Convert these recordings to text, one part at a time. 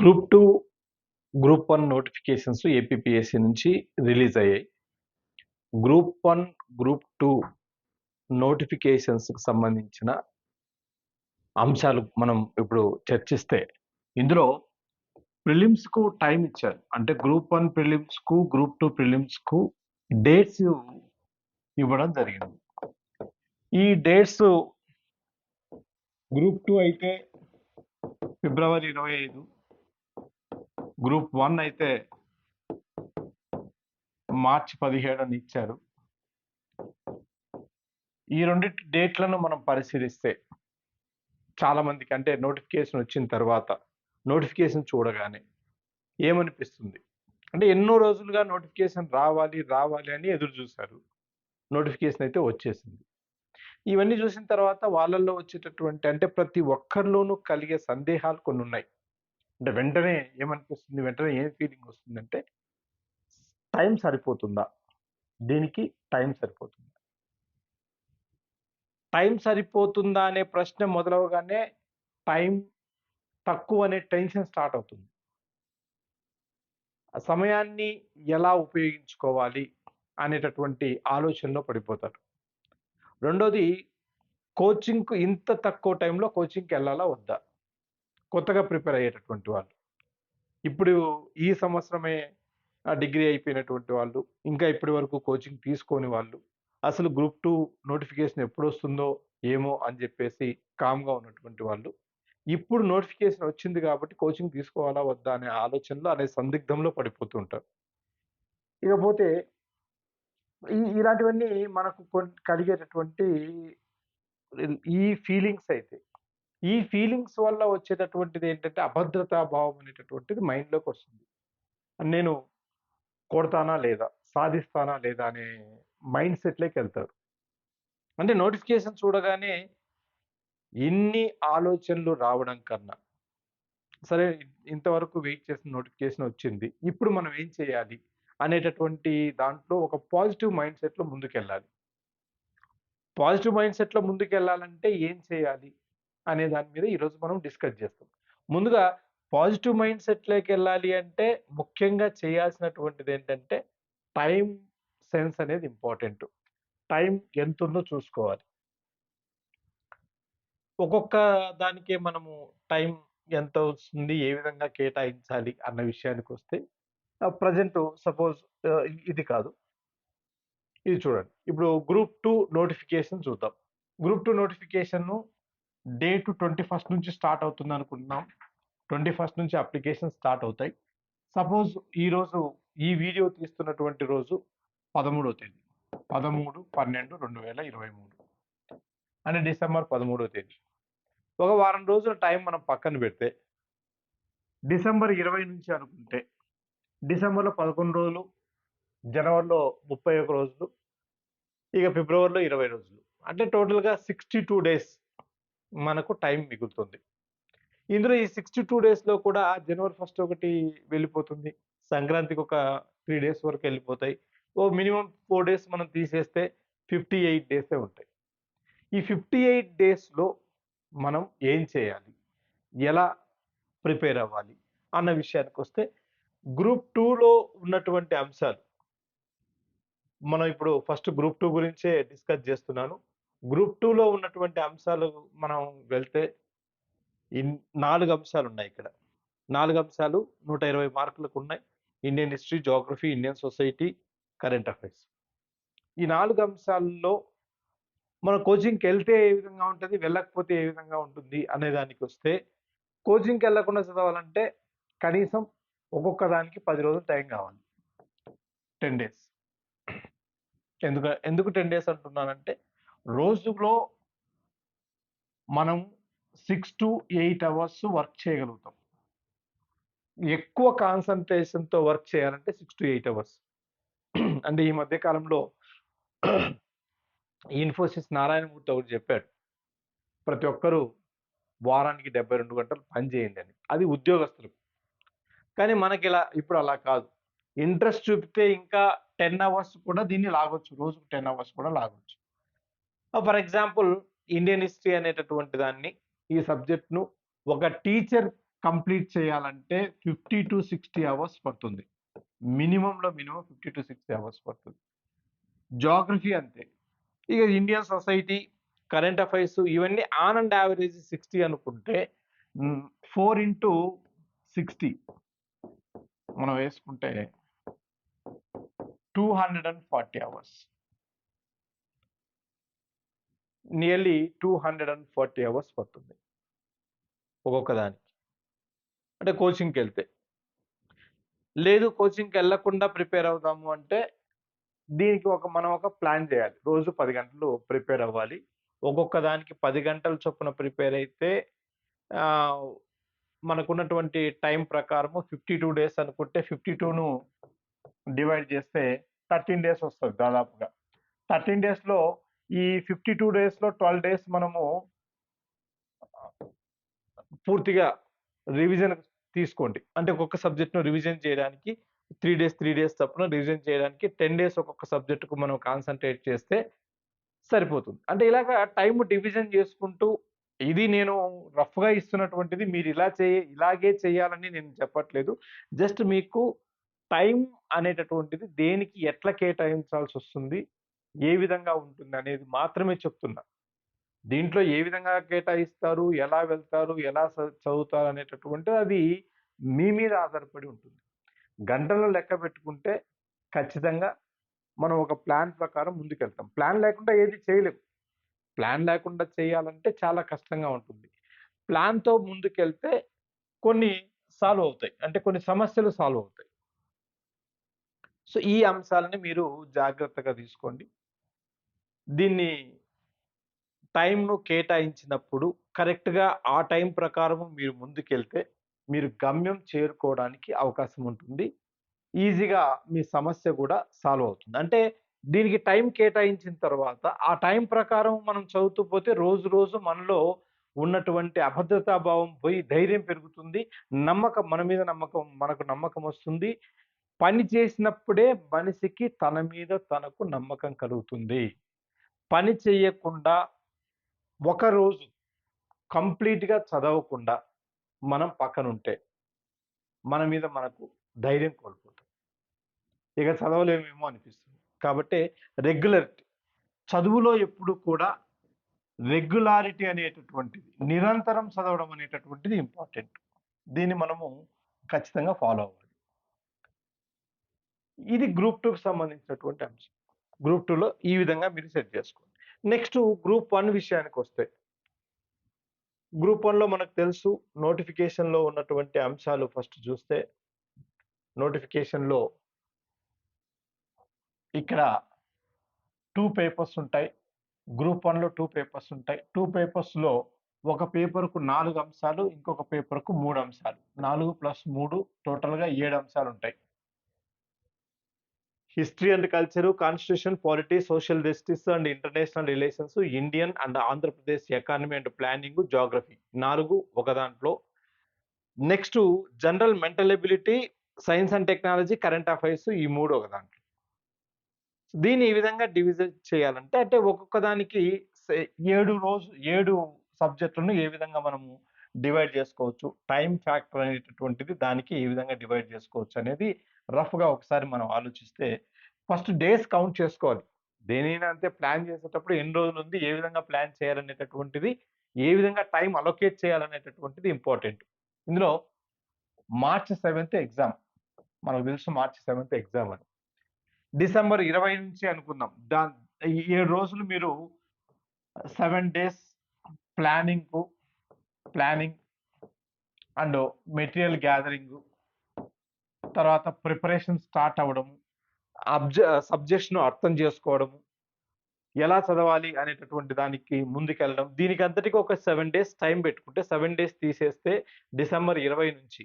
Group two group one notifications APPSC నుంచి release అయ్యాయి. Group one group two నోటిఫికేషన్స్కి సంబంధించిన అంశాలు మనం ఇప్పుడు చర్చిస్తే ఇందులో ప్రిలిమ్స్కు టైం ఇచ్చారు. అంటే గ్రూప్ వన్ ప్రిలిమ్స్కు గ్రూప్ టూ ప్రిలిమ్స్కు డేట్స్ ఇవ్వడం జరిగింది. ఈ డేట్స్ గ్రూప్ టూ అయితే ఫిబ్రవరి ఇరవై ఐదు గ్రూప్ వన్ అయితే మార్చి పదిహేడుని ఇచ్చారు. ఈ రెండు డేట్లను మనం పరిశీలిస్తే చాలామందికి అంటే నోటిఫికేషన్ వచ్చిన తర్వాత నోటిఫికేషన్ చూడగానే ఏమనిపిస్తుంది? అంటే ఎన్నో రోజులుగా నోటిఫికేషన్ రావాలి రావాలి అని ఎదురు చూశారు. నోటిఫికేషన్ అయితే వచ్చేసింది. ఇవన్నీ చూసిన తర్వాత వాళ్ళల్లో వచ్చేటటువంటి అంటే ప్రతి ఒక్కరిలోనూ కలిగే సందేహాలు కొన్ని ఉన్నాయి. అంటే వెంటనే ఏమనిపిస్తుంది? వెంటనే ఏం ఫీలింగ్ వస్తుందంటే టైం సరిపోతుందా? దీనికి టైం సరిపోతుందా? టైం సరిపోతుందా అనే ప్రశ్న మొదలవగానే టైం తక్కువ అనే టెన్షన్ స్టార్ట్ అవుతుంది. సమయాన్ని ఎలా ఉపయోగించుకోవాలి అనేటటువంటి ఆలోచనలో పడిపోతారు. రెండోది కోచింగ్కు ఇంత తక్కువ టైంలో కోచింగ్కి వెళ్ళాలా వద్దా? కొత్తగా ప్రిపేర్ అయ్యేటటువంటి వాళ్ళు. ఇప్పుడు ఈ సంవత్సరమే ఆ డిగ్రీ అయిపోయినటువంటి వాళ్ళు ఇంకా ఇప్పటి వరకు కోచింగ్ తీసుకోని వాళ్ళు అసలు గ్రూప్ టూ నోటిఫికేషన్ ఎప్పుడు వస్తుందో ఏమో అని చెప్పేసి కామ్గా ఉన్నటువంటి వాళ్ళు ఇప్పుడు నోటిఫికేషన్ వచ్చింది కాబట్టి కోచింగ్ తీసుకోవాలా వద్దా అనే ఆలోచనలో అనే సందిగ్ధంలో పడిపోతూ ఉంటారు. ఇకపోతే ఈ ఇలాంటివన్నీ మనకు కలిగేటటువంటి ఈ ఫీలింగ్స్ అయితే ఈ ఫీలింగ్స్ వల్ల వచ్చేటటువంటిది ఏంటంటే అభద్రతా భావం అనేటటువంటిది మైండ్లోకి వస్తుంది. నేను కొడతానా లేదా సాధిస్తానా లేదా అనే మైండ్ సెట్లోకి వెళ్తారు. అంటే నోటిఫికేషన్ చూడగానే ఇన్ని ఆలోచనలు రావడం కన్నా సరే ఇంతవరకు వెయిట్ చేసిన నోటిఫికేషన్ వచ్చింది ఇప్పుడు మనం ఏం చేయాలి అనేటటువంటి దాంట్లో ఒక పాజిటివ్ మైండ్ సెట్లో ముందుకెళ్ళాలి. పాజిటివ్ మైండ్ సెట్లో ముందుకెళ్ళాలంటే ఏం చేయాలి? అనే దాని మీద ఈరోజు మనం డిస్కస్ చేస్తాం. ముందుగా పాజిటివ్ మైండ్ సెట్లోకి వెళ్ళాలి అంటే ముఖ్యంగా చేయాల్సినటువంటిది ఏంటంటే టైం సెన్స్ అనేది ఇంపార్టెంట్. టైం ఎంత ఉందో చూసుకోవాలి. ఒక్కొక్క దానికి మనము టైం ఎంత వస్తుంది ఏ విధంగా కేటాయించాలి అన్న విషయానికి వస్తే ప్రజెంట్ సపోజ్ ఇది కాదు. ఇది చూడండి. ఇప్పుడు గ్రూప్ టూ నోటిఫికేషన్ చూద్దాం. Group two notification date twenty first నుంచి స్టార్ట్ అవుతుంది అనుకుంటున్నాం. ట్వంటీ ఫస్ట్ నుంచి అప్లికేషన్ స్టార్ట్ అవుతాయి. సపోజ్ ఈరోజు ఈ వీడియో తీస్తున్నటువంటి రోజు పదమూడవ తేదీ. పదమూడు పన్నెండు రెండు వేల ఇరవై మూడు. అంటే డిసెంబర్ పదమూడో తేదీ. ఒక వారం రోజుల టైం మనం పక్కన పెడితే డిసెంబర్ ఇరవై నుంచి అనుకుంటే డిసెంబర్లో పదకొండు రోజులు జనవరిలో ముప్పై ఒక రోజులు ఇక ఫిబ్రవరిలో ఇరవై రోజులు. అంటే టోటల్గా సిక్స్టీ టూ డేస్ మనకు టైం మిగులుతుంది. ఇందులో ఈ సిక్స్టీ టూ డేస్లో కూడా జనవరి ఫస్ట్ ఒకటి వెళ్ళిపోతుంది. సంక్రాంతికి ఒక త్రీ డేస్ వరకు వెళ్ళిపోతాయి. ఓ మినిమం ఫోర్ డేస్ మనం తీసేస్తే ఫిఫ్టీ ఎయిట్ డేసే ఉంటాయి. ఈ ఫిఫ్టీ ఎయిట్ డేస్లో మనం ఏం చేయాలి? ఎలా ప్రిపేర్ అవ్వాలి? అన్న విషయానికి వస్తే గ్రూప్ టూలో ఉన్నటువంటి అంశాలు. మనం ఇప్పుడు ఫస్ట్ గ్రూప్ టూ గురించే డిస్కస్ చేస్తున్నాను. గ్రూప్ టూలో ఉన్నటువంటి అంశాలు మనం వెళ్తే ఈ నాలుగు అంశాలు ఉన్నాయి ఇక్కడ. నాలుగు అంశాలు నూట ఇరవై మార్కులకు ఉన్నాయి. Indian history geography Indian society current affairs. ఈ నాలుగు అంశాల్లో మన కోచింగ్కి వెళ్తే ఏ విధంగా ఉంటుంది వెళ్ళకపోతే ఏ విధంగా ఉంటుంది అనే దానికి వస్తే కోచింగ్కి వెళ్ళకుండా చదవాలంటే కనీసం ఒక్కొక్క దానికి పది రోజులు టైం కావాలి. Ten days. ఎందుకు ఎందుకు టెన్ డేస్ అంటున్నానంటే రోజులో మనం six to eight hours work చేయగలుగుతాం. ఎక్కువ కాన్సన్ట్రేషన్తో వర్క్ చేయాలంటే సిక్స్ టు ఎయిట్ అవర్స్ అంటే ఈ మధ్య కాలంలో ఇన్ఫోసిస్ నారాయణమూర్తి ఒకటి చెప్పాడు. ప్రతి ఒక్కరూ వారానికి డెబ్బై రెండు గంటలు పని చేయండి అని. అది ఉద్యోగస్తులకు. కానీ మనకి ఇలా ఇప్పుడు అలా కాదు. ఇంట్రెస్ట్ చూపితే ఇంకా టెన్ అవర్స్ కూడా దీన్ని లాగొచ్చు. రోజుకు టెన్ అవర్స్ కూడా లాగొచ్చు. ఫర్ ఎగ్జాంపుల్ ఇండియన్ హిస్టరీ అనేటటువంటి దాన్ని ఈ సబ్జెక్ట్ను ఒక టీచర్ కంప్లీట్ చేయాలంటే ఫిఫ్టీ టు సిక్స్టీ అవర్స్ పడుతుంది. మినిమంలో minimum fifty to sixty hours పడుతుంది. జాగ్రఫీ అంతే. ఇక ఇండియన్ సొసైటీ కరెంట్ అఫైర్స్ ఇవన్నీ ఆన్ అండ్ యావరేజ్ సిక్స్టీ అనుకుంటే ఫోర్ ఇంటూ సిక్స్టీ మనం వేసుకుంటే two hundred and forty hours. Nearly two hundred and forty hours పడుతుంది. ఒక్కొక్క దానికి అంటే కోచింగ్కి వెళ్తే లేదు కోచింగ్కి వెళ్ళకుండా ప్రిపేర్ అవుదాము అంటే దీనికి ఒక మనం ఒక ప్లాన్ చేయాలి. రోజు పది గంటలు ప్రిపేర్ అవ్వాలి. ఒక్కొక్క దానికి పది గంటల చొప్పున ప్రిపేర్ అయితే మనకున్నటువంటి టైం ప్రకారము ఫిఫ్టీ టూ డేస్ అనుకుంటే ఫిఫ్టీ టూను డివైడ్ చేస్తే థర్టీన్ డేస్ వస్తుంది దాదాపుగా. థర్టీన్ డేస్లో ఈ ఫిఫ్టీ టూ డేస్లో ట్వెల్వ్ డేస్ మనము పూర్తిగా రివిజన్ తీసుకోండి. అంటే ఒక్కొక్క సబ్జెక్ట్ను రివిజన్ చేయడానికి త్రీ డేస్ త్రీ డేస్ తప్పున రివిజన్ చేయడానికి టెన్ డేస్ ఒక్కొక్క సబ్జెక్టుకు మనం కాన్సన్ట్రేట్ చేస్తే సరిపోతుంది. అంటే ఇలాగా టైం డివిజన్ చేసుకుంటూ ఇది నేను రఫ్గా ఇస్తున్నటువంటిది మీరు ఇలా చేయ ఇలాగే చేయాలని నేను చెప్పట్లేదు. జస్ట్ మీకు టైం అనేటటువంటిది దేనికి ఎట్లా కేటాయించాల్సి వస్తుంది ఏ విధంగా ఉంటుంది అనేది మాత్రమే చెప్తున్నా. దీంట్లో ఏ విధంగా కేటాయిస్తారు ఎలా వెళ్తారు ఎలా చ- చదువుతారు అనేటటువంటిది అది మీ మీద ఆధారపడి ఉంటుంది. గంటల్లో లెక్క పెట్టుకుంటే ఖచ్చితంగా మనం ఒక ప్లాన్ ప్రకారం ముందుకెళ్తాం. ప్లాన్ లేకుండా ఏది చేయలేము ప్లాన్ లేకుండా చేయాలంటే చాలా కష్టంగా ఉంటుంది. ప్లాన్తో ముందుకెళ్తే కొన్ని సాల్వ్ అవుతాయి. అంటే కొన్ని సమస్యలు సాల్వ్ అవుతాయి. సో ఈ అంశాలని మీరు జాగ్రత్తగా తీసుకోండి. దీన్ని టైంను కేటాయించినప్పుడు కరెక్ట్గా ఆ టైం ప్రకారం మీరు ముందుకెళ్తే మీరు గమ్యం చేరుకోవడానికి అవకాశం ఉంటుంది. ఈజీగా మీ సమస్య కూడా సాల్వ్ అవుతుంది. అంటే దీనికి టైం కేటాయించిన తర్వాత ఆ టైం ప్రకారం మనం చదువుతూ పోతే రోజు రోజు మనలో ఉన్నటువంటి అభద్రతా భావం పోయి ధైర్యం పెరుగుతుంది. నమ్మకం మన మీద నమ్మకం మనకు నమ్మకం వస్తుంది. పని చేసినప్పుడే మనిషికి తన మీద తనకు నమ్మకం కలుగుతుంది. పని చేయకుండా ఒక రోజు కంప్లీట్గా చదవకుండా మనం పక్కనుంటే మన మీద మనకు ధైర్యం కోల్పోతాం. ఇక చదవలేమేమో అనిపిస్తుంది. కాబట్టి రెగ్యులారిటీ చదువులో ఎప్పుడు కూడా రెగ్యులారిటీ అనేటటువంటిది నిరంతరం చదవడం అనేటటువంటిది ఇంపార్టెంట్. దీన్ని మనము ఖచ్చితంగా ఫాలో అవ్వాలి. ఇది గ్రూప్ టూకి సంబంధించినటువంటి అంశం. గ్రూప్ టూలో ఈ విధంగా మీరు సెట్ చేసుకోండి. నెక్స్ట్ గ్రూప్ వన్ విషయానికి వస్తే గ్రూప్ వన్లో మనకు తెలుసు నోటిఫికేషన్లో ఉన్నటువంటి అంశాలు ఫస్ట్ చూస్తే నోటిఫికేషన్లో ఇక్కడ టూ పేపర్స్ ఉంటాయి. గ్రూప్ వన్లో టూ పేపర్స్ ఉంటాయి. టూ పేపర్స్లో ఒక పేపర్కు నాలుగు అంశాలు ఇంకొక పేపర్కు మూడు అంశాలు. నాలుగు ప్లస్ మూడు టోటల్గా ఏడు అంశాలు ఉంటాయి. History and culture constitution polity social justice and international relations Indian and Andhra Pradesh economy and planning geography నాలుగు ఒక దాంట్లో. Next general mental ability science and technology current affairs ఈ మూడు ఒక దాంట్లో. దీన్ని ఈ విధంగా డివిజన్ చేయాలంటే అంటే ఒక్కొక్క దానికి ఏడు రోజు ఏడు సబ్జెక్టులను ఏ విధంగా మనము డివైడ్ చేసుకోవచ్చు. టైం ఫ్యాక్టర్ అనేటటువంటిది దానికి ఏ విధంగా డివైడ్ చేసుకోవచ్చు అనేది రఫ్గా ఒకసారి మనం ఆలోచిస్తే ఫస్ట్ డేస్ కౌంట్ చేసుకోవాలి. దేనైనా అంతే ప్లాన్ చేసేటప్పుడు ఎన్ని రోజులు ఉంది ఏ విధంగా ప్లాన్ చేయాలనేటటువంటిది ఏ విధంగా టైం అలొకేట్ చేయాలనేటటువంటిది ఇంపార్టెంట్. ఇందులో మార్చ్ సెవెంత్ ఎగ్జామ్. మనకు తెలుసు మార్చ్ సెవెంత్ ఎగ్జామ్ అని. డిసెంబర్ ఇరవై నుంచి అనుకుందాం. దా ఏడు రోజులు మీరు సెవెన్ డేస్ ప్లానింగ్కు ప్లానింగ్ అండ్ మెటీరియల్ గ్యాదరింగ్ తర్వాత ప్రిపరేషన్ స్టార్ట్ అవ్వడము అబ్జ సబ్జెక్ట్స్ను అర్థం చేసుకోవడము ఎలా చదవాలి అనేటటువంటి దానికి ముందుకెళ్ళడం. దీనికి అంతటికి ఒక సెవెన్ డేస్ టైం పెట్టుకుంటే సెవెన్ డేస్ తీసేస్తే డిసెంబర్ ఇరవై నుంచి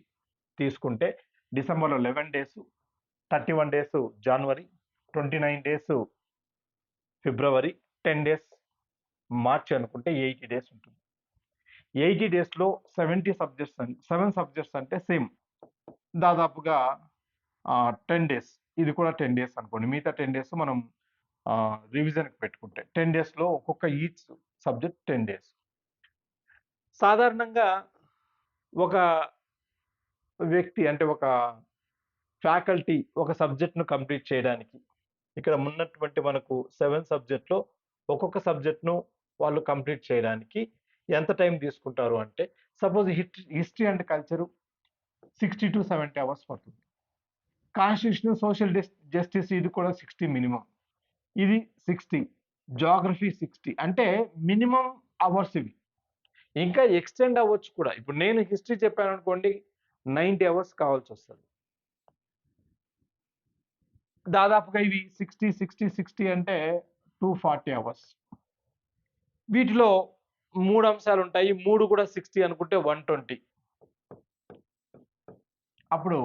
తీసుకుంటే డిసెంబర్లో eleven days thirty one days జనవరి ట్వంటీ నైన్ డేస్ ఫిబ్రవరి టెన్ డేస్ మార్చ్ అనుకుంటే ఎయిటీ డేస్ ఉంటుంది. ఎయిటీ డేస్లో సెవెంటీ సబ్జెక్ట్స్ అని సెవెన్ సబ్జెక్ట్స్ అంటే సేమ్. దాదాపుగా టెన్ డేస్. ఇది కూడా టెన్ డేస్ అనుకోండి. మిగతా టెన్ డేస్ మనం రివిజన్కి పెట్టుకుంటే టెన్ డేస్లో ఒక్కొక్క ఈచ్ సబ్జెక్ట్ టెన్ డేస్. సాధారణంగా ఒక వ్యక్తి అంటే ఒక ఫ్యాకల్టీ ఒక సబ్జెక్ట్‌ను కంప్లీట్ చేయడానికి ఇక్కడ ఉన్నటువంటి మనకు సెవెన్ సబ్జెక్ట్‌లో ఒక్కొక్క సబ్జెక్ట్‌ను వాళ్ళు కంప్లీట్ చేయడానికి ఎంత టైం తీసుకుంటారు అంటే suppose hit history and culture 60-70 hours పడుతుంది. కాన్స్టిట్యూషన్, సోషల్ జస్టిస్ ఇది కూడా 60 మినిమమ్. ఇది సిక్స్టీ జాగ్రఫీ సిక్స్టీ అంటే మినిమమ్ అవర్స్ ఇవి. ఇంకా ఎక్స్‌టెండ్ అవ్వచ్చు కూడా. ఇప్పుడు నేను హిస్టరీ చెప్పాను అనుకోండి నైంటీ అవర్స్ కావాల్సి వస్తుంది దాదాపుగా ఇవి 60, 60, 60 అంటే 240 అవర్స్. వీటిలో మూడు అంశాలు ఉంటాయి మూడు కూడా 60 అనుకుంటే 120. అప్పుడు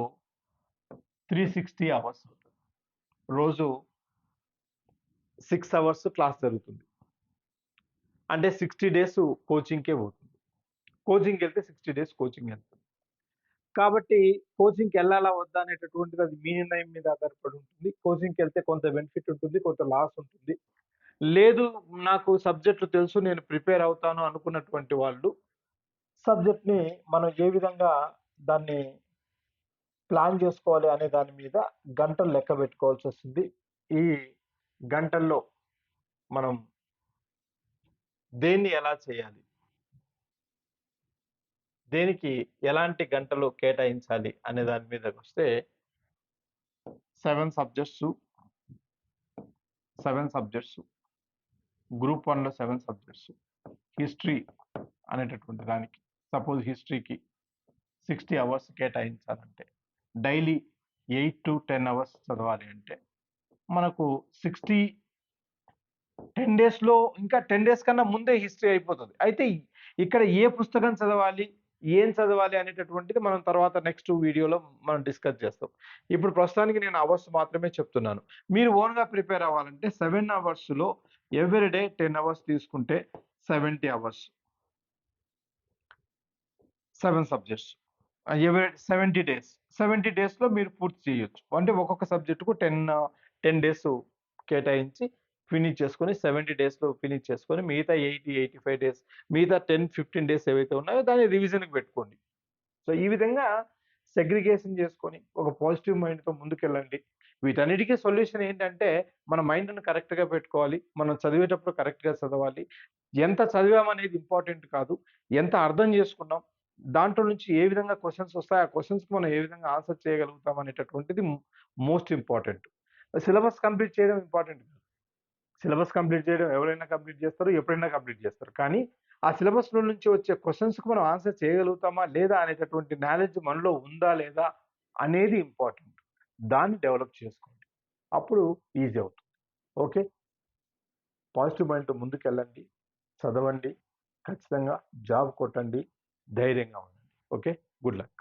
360 అవర్స్. రోజు సిక్స్ అవర్స్ క్లాస్ జరుగుతుంది. అంటే 60 డేస్ కోచింగ్‌కే పోతుంది. కోచింగ్కి వెళ్తే సిక్స్టీ డేస్ కోచింగ్ వెళ్తుంది కాబట్టి కోచింగ్కి వెళ్ళాలా వద్దా అనేటటువంటిది అది మీ నిర్ణయం మీద ఆధారపడి ఉంటుంది. కోచింగ్కి వెళ్తే కొంత బెనిఫిట్ ఉంటుంది. కొంత లాస్ ఉంటుంది. లేదు నాకు సబ్జెక్టు తెలుసు నేను ప్రిపేర్ అవుతాను అనుకున్నటువంటి వాళ్ళు సబ్జెక్ట్‌ని మనం ఏ విధంగా దాన్ని ప్లాన్ చేసుకోవాలి అనే దాని మీద గంటలు లెక్క పెట్టుకోవాల్సి వస్తుంది ఈ గంటల్లో మనం దేన్ని ఎలా చేయాలి? దేనికి ఎలాంటి గంటలు కేటాయించాలి అనే దాని మీదకి వస్తే seven subjects seven subjects group వన్లో సెవెన్ సబ్జెక్ట్స్ హిస్టరీ అనేటటువంటి దానికి సపోజ్ హిస్టరీకి 60 అవర్స్ కేటాయించాలంటే డైలీ 8-10 అవర్స్ చదవాలి అంటే మనకు 60 10 డేస్‌లో ఇంకా 10 డేస్ కన్నా ముందే హిస్టరీ అయిపోతుంది అయితే ఇక్కడ ఏ పుస్తకం చదవాలి? ఏం చదవాలి అనేటటువంటిది మనం తర్వాత నెక్స్ట్ వీడియోలో మనం డిస్కస్ చేస్తాం. ఇప్పుడు ప్రస్తుతానికి నేను అవర్స్ మాత్రమే చెప్తున్నాను. మీరు ఓన్‌గా ప్రిపేర్ అవ్వాలంటే సెవెన్ అవర్స్‌లో ఎవ్రీ డే 10 అవర్స్ తీసుకుంటే 70 hours. Seven subjects. Ah, every 70 days. 70 డేస్‌లో మీరు పూర్తి చేయొచ్చు. అంటే ఒక్కొక్క సబ్జెక్టుకు టెన్ టెన్ డేస్ కేటాయించి ఫినిష్ చేసుకొని 70 డేస్‌లో ఫినిష్ చేసుకొని మిగతా 80, 85 డేస్ మిగతా 10, 15 డేస్ ఏవైతే ఉన్నాయో దాన్ని రివిజన్‌కి పెట్టుకోండి. సో, ఈ విధంగా సెగ్రిగేషన్ చేసుకొని ఒక పాజిటివ్ మైండ్‌తో ముందుకెళ్ళండి. వీటన్నిటికీ సొల్యూషన్ ఏంటంటే మన మైండ్‌ని కరెక్ట్‌గా పెట్టుకోవాలి. మనం చదివేటప్పుడు కరెక్ట్‌గా చదవాలి. ఎంత చదివామనేది ఇంపార్టెంట్ కాదు. ఎంత అర్థం చేసుకున్నాం. దాంట్లో నుంచి ఏ విధంగా క్వశ్చన్స్ వస్తాయి. ఆ క్వశ్చన్స్కి మనం ఏ విధంగా ఆన్సర్ చేయగలుగుతాం అనేటటువంటిది మోస్ట్ ఇంపార్టెంట్. సిలబస్ కంప్లీట్ చేయడం ఇంపార్టెంట్ కాదు. సిలబస్ కంప్లీట్ చేయడం ఎవరైనా కంప్లీట్ చేస్తారు. ఎప్పుడైనా కంప్లీట్ చేస్తారు. కానీ ఆ సిలబస్‌లో నుంచి వచ్చే క్వశ్చన్స్కి మనం ఆన్సర్ చేయగలుగుతామా? లేదా? అనేటటువంటి నాలెడ్జ్ మనలో ఉందా? లేదా? అనేది ఇంపార్టెంట్. దాన్ని డెవలప్ చేసుకోండి. అప్పుడు ఈజీ అవుతుంది. ఓకే. పాజిటివ్ మైండ్‌తో ముందుకెళ్ళండి. చదవండి. ఖచ్చితంగా జాబ్ కొట్టండి. ధైర్యంగా ఉండండి. ఓకే. Good luck.